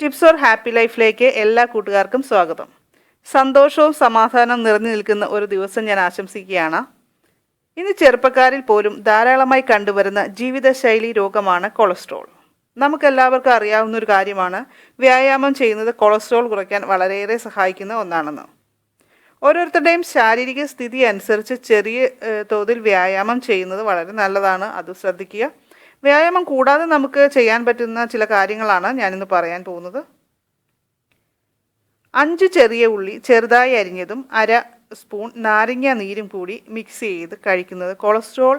Tips or happy ലൈഫിലേക്ക് എല്ലാ കൂട്ടുകാർക്കും സ്വാഗതം. സന്തോഷവും സമാധാനവും നിറഞ്ഞു നിൽക്കുന്ന ഒരു ദിവസം ഞാൻ ആശംസിക്കുകയാണ്. ഇന്ന് ചെറുപ്പക്കാരിൽ പോലും ധാരാളമായി കണ്ടുവരുന്ന ജീവിതശൈലി രോഗമാണ് കൊളസ്ട്രോൾ. നമുക്കെല്ലാവർക്കും അറിയാവുന്ന ഒരു കാര്യമാണ് വ്യായാമം ചെയ്യുന്നത് കൊളസ്ട്രോൾ കുറയ്ക്കാൻ വളരെയേറെ സഹായിക്കുന്ന ഒന്നാണെന്ന്. ഓരോരുത്തരുടെയും ശാരീരിക സ്ഥിതി അനുസരിച്ച് ചെറിയ തോതിൽ വ്യായാമം ചെയ്യുന്നത് വളരെ നല്ലതാണ് അത് ശ്രദ്ധിക്കുക. വ്യായാമം കൂടാതെ നമുക്ക് ചെയ്യാൻ പറ്റുന്ന ചില കാര്യങ്ങളാണ് ഞാനിന്ന് പറയാൻ പോകുന്നത്. അഞ്ച് ചെറിയ ഉള്ളി ചെറുതായി അരിഞ്ഞതും അര സ്പൂൺ നാരങ്ങ നീരും കൂടി മിക്സ് ചെയ്ത് കഴിക്കുന്നത് കൊളസ്ട്രോൾ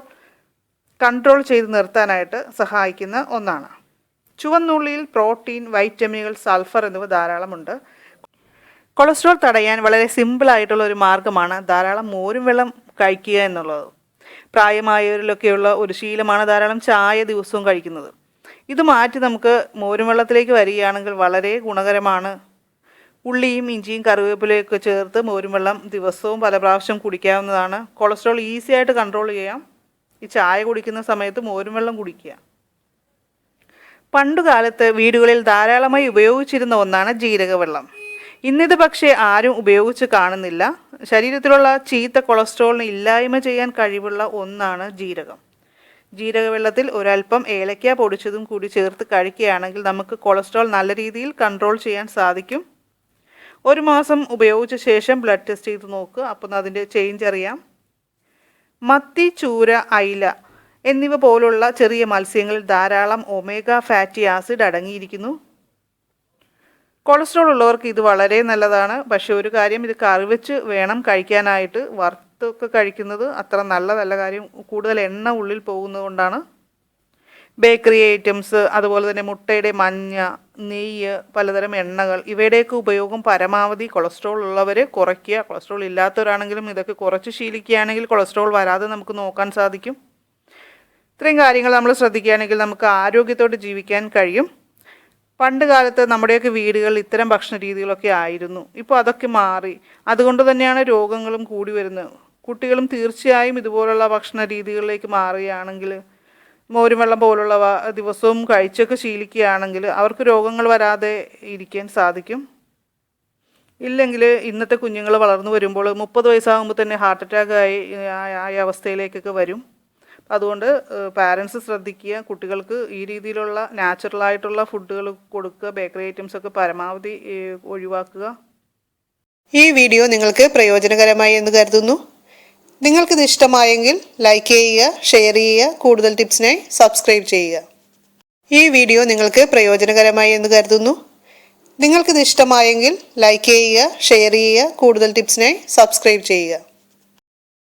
കൺട്രോൾ ചെയ്ത് നിർത്താനായിട്ട് സഹായിക്കുന്ന ഒന്നാണ്. ചുവന്നുള്ളിയിൽ പ്രോട്ടീൻ വൈറ്റമിനുകൾ സൾഫർ എന്നിവ ധാരാളമുണ്ട്. കൊളസ്ട്രോൾ തടയാൻ വളരെ സിമ്പിളായിട്ടുള്ള ഒരു മാർഗമാണ് ധാരാളം മോരും വെള്ളം കഴിക്കുക എന്നുള്ളത്. പ്രായമായവരിലൊക്കെയുള്ള ഒരു ശീലമാണ് ധാരാളം ചായ ദിവസവും കഴിക്കുന്നത്. ഇത് മാറ്റി നമുക്ക് മോരും വെള്ളത്തിലേക്ക് വരികയാണെങ്കിൽ വളരെ ഗുണകരമാണ്. ഉള്ളിയും ഇഞ്ചിയും കറിവേപ്പിലയൊക്കെ ചേർത്ത് മോരും വെള്ളം ദിവസവും പല പ്രാവശ്യം കുടിക്കാവുന്നതാണ്. കൊളസ്ട്രോൾ ഈസി ആയിട്ട് കൺട്രോൾ ചെയ്യാം. ഈ ചായ കുടിക്കുന്ന സമയത്ത് മോരും വെള്ളം കുടിക്കുക. പണ്ടുകാലത്ത് വീടുകളിൽ ധാരാളമായി ഉപയോഗിച്ചിരുന്ന ഒന്നാണ് ജീരകവെള്ളം. ഇന്നിത് പക്ഷേ ആരും ഉപയോഗിച്ച് കാണുന്നില്ല. ശരീരത്തിലുള്ള ചീത്ത കൊളസ്ട്രോളിന് ഇല്ലായ്മ ചെയ്യാൻ കഴിവുള്ള ഒന്നാണ് ജീരകം. ജീരകവെള്ളത്തിൽ ഒരല്പം ഏലക്ക പൊടിച്ചതും കൂടി ചേർത്ത് കഴിക്കുകയാണെങ്കിൽ നമുക്ക് കൊളസ്ട്രോൾ നല്ല രീതിയിൽ കൺട്രോൾ ചെയ്യാൻ സാധിക്കും. ഒരു മാസം ഉപയോഗിച്ച ശേഷം ബ്ലഡ് ടെസ്റ്റ് ചെയ്ത് നോക്കുക അപ്പം അതിന്റെ ചേഞ്ച് അറിയാം. മത്തി ചൂര അയില എന്നിവ പോലുള്ള ചെറിയ മത്സ്യങ്ങളിൽ ധാരാളം ഒമേഗ ഫാറ്റി ആസിഡ് അടങ്ങിയിരിക്കുന്നു. കൊളസ്ട്രോൾ ഉള്ളവർക്ക് ഇത് വളരെ നല്ലതാണ്. പക്ഷേ ഒരു കാര്യം ഇത് കറി വെച്ച് വേണം കഴിക്കാനായിട്ട്. വറുത്തൊക്കെ കഴിക്കുന്നത് അത്ര നല്ലതല്ല കാര്യം. കൂടുതൽ എണ്ണ ഉള്ളിൽ പോകുന്നത് കൊണ്ടാണ്. ബേക്കറി ഐറ്റംസ് അതുപോലെ തന്നെ മുട്ടയുടെ മഞ്ഞ നെയ്യ് പലതരം എണ്ണകൾ ഇവയുടെയൊക്കെ ഉപയോഗം പരമാവധി കൊളസ്ട്രോൾ ഉള്ളവർ കുറയ്ക്കുക. കൊളസ്ട്രോൾ ഇല്ലാത്തവരാണെങ്കിലും ഇതൊക്കെ കുറച്ച് ശീലിക്കുകയാണെങ്കിൽ കൊളസ്ട്രോൾ വരാതെ നമുക്ക് നോക്കാൻ സാധിക്കും. ഇത്രയും കാര്യങ്ങൾ നമ്മൾ ശ്രദ്ധിക്കുകയാണെങ്കിൽ നമുക്ക് ആരോഗ്യത്തോടെ ജീവിക്കാൻ കഴിയും. പണ്ട് കാലത്ത് നമ്മുടെയൊക്കെ വീടുകളിൽ ഇത്തരം ഭക്ഷണ രീതികളൊക്കെ ആയിരുന്നു. ഇപ്പോൾ അതൊക്കെ മാറി. അതുകൊണ്ട് തന്നെയാണ് രോഗങ്ങളും കൂടി വരുന്നത്. കുട്ടികളും തീർച്ചയായും ഇതുപോലുള്ള ഭക്ഷണ രീതികളിലേക്ക് മാറുകയാണെങ്കിൽ മോരും വെള്ളം പോലുള്ളവ ദിവസവും കഴിച്ചൊക്കെ ശീലിക്കുകയാണെങ്കിൽ അവർക്ക് രോഗങ്ങൾ വരാതെ ഇരിക്കാൻ സാധിക്കും. ഇല്ലെങ്കിൽ ഇന്നത്തെ കുഞ്ഞുങ്ങൾ വളർന്നു വരുമ്പോൾ മുപ്പത് വയസ്സാകുമ്പോൾ തന്നെ ഹാർട്ട് അറ്റാക്ക് ആയി ആയ അവസ്ഥയിലേക്കൊക്കെ വരും. അതുകൊണ്ട് പാരൻസ് ശ്രദ്ധിക്കുക കുട്ടികൾക്ക് ഈ രീതിയിലുള്ള നാച്ചുറൽ ആയിട്ടുള്ള ഫുഡുകൾ കൊടുക്കുക ബേക്കറി ഐറ്റംസ് ഒക്കെ പരമാവധി ഒഴിവാക്കുക. ഈ വീഡിയോ നിങ്ങൾക്ക് പ്രയോജനകരമായി എന്ന് കരുതുന്നു. നിങ്ങൾക്കിത് ഇഷ്ടമായെങ്കിൽ ലൈക്ക് ചെയ്യുക ഷെയർ ചെയ്യുക കൂടുതൽ ടിപ്സിനായി സബ്സ്ക്രൈബ് ചെയ്യുക. ഈ വീഡിയോ നിങ്ങൾക്ക് പ്രയോജനകരമായി എന്ന് കരുതുന്നു. നിങ്ങൾക്കിത് ഇഷ്ടമായെങ്കിൽ ലൈക്ക് ചെയ്യുക ഷെയർ ചെയ്യുക കൂടുതൽ ടിപ്സിനായി സബ്സ്ക്രൈബ് ചെയ്യുക.